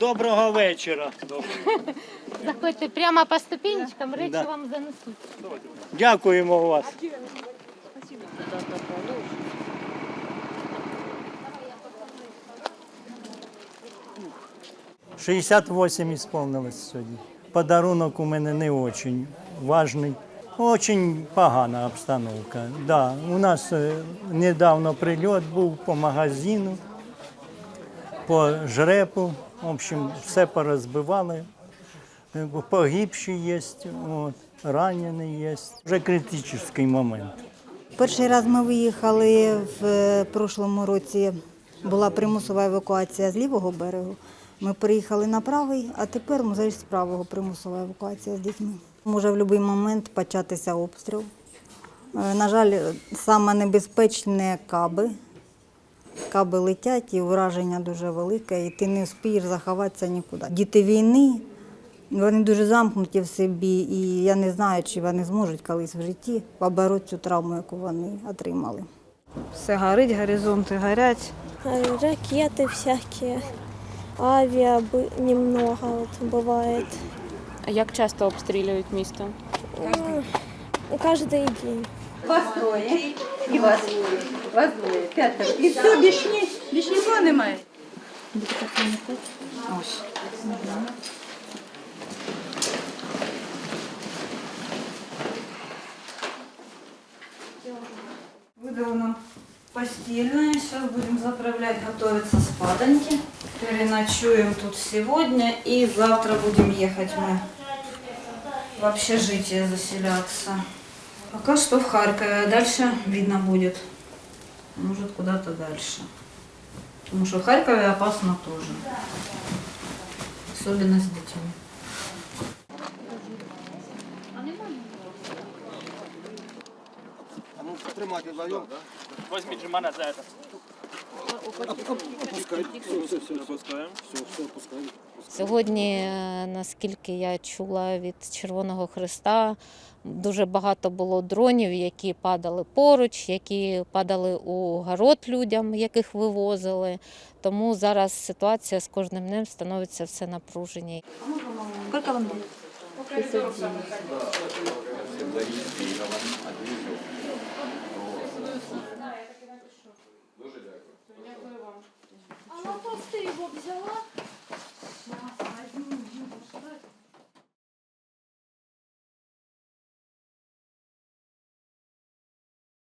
Доброго вечора. Заходьте прямо по ступенечкам, речі Да. вам занесуть. Дякуємо вас. 68 ісполнилось сьогодні. Подарунок у мене не дуже важний. Очень погана обстановка. Да, у нас е, недавно прильот був по магазину, по жрепу. В общем, все порозбивали. Е, Погибші є, от, ранені є. Вже критичний момент. Перший раз ми виїхали в е, прошлому році. Була примусова евакуація з лівого берегу. Ми приїхали на правий, а тепер вже з правого примусова евакуація з дітьми. Може в будь-який момент початися обстріл. Е, На жаль, саме небезпечне каби Каби летять і враження дуже велике, і ти не вспієш заховатися нікуди. Діти війни, вони дуже замкнуті в собі, і я не знаю, чи вони зможуть колись в житті побороти цю травму, яку вони отримали. Все горить, горизонти горять. Э, Ракеты всякие, авиа бы- немного вот бывает. А як часто обстрілюють місто? М, Каждый день. Вас троє і вас. Вас двоє, п'ятеро. І все, більш, ні, більш нікого немає. Ось. Выдал нам постельное. Сейчас будем заправлять, готовиться спадоньки. Переночуем тут сегодня и завтра будем ехать мы в общежитие заселяться. Пока что в Харькове, а дальше видно будет. Может куда-то дальше. Потому что в Харькове опасно тоже. Особенно с детьми. Возьміть же мене за Сьогодні, е, наскільки я чула від Червоного Христа, дуже багато було дронів, які падали поруч, які падали у город людям, яких вивозили. Тому зараз ситуація з кожним днем становиться все напружені. А на пости його взяла?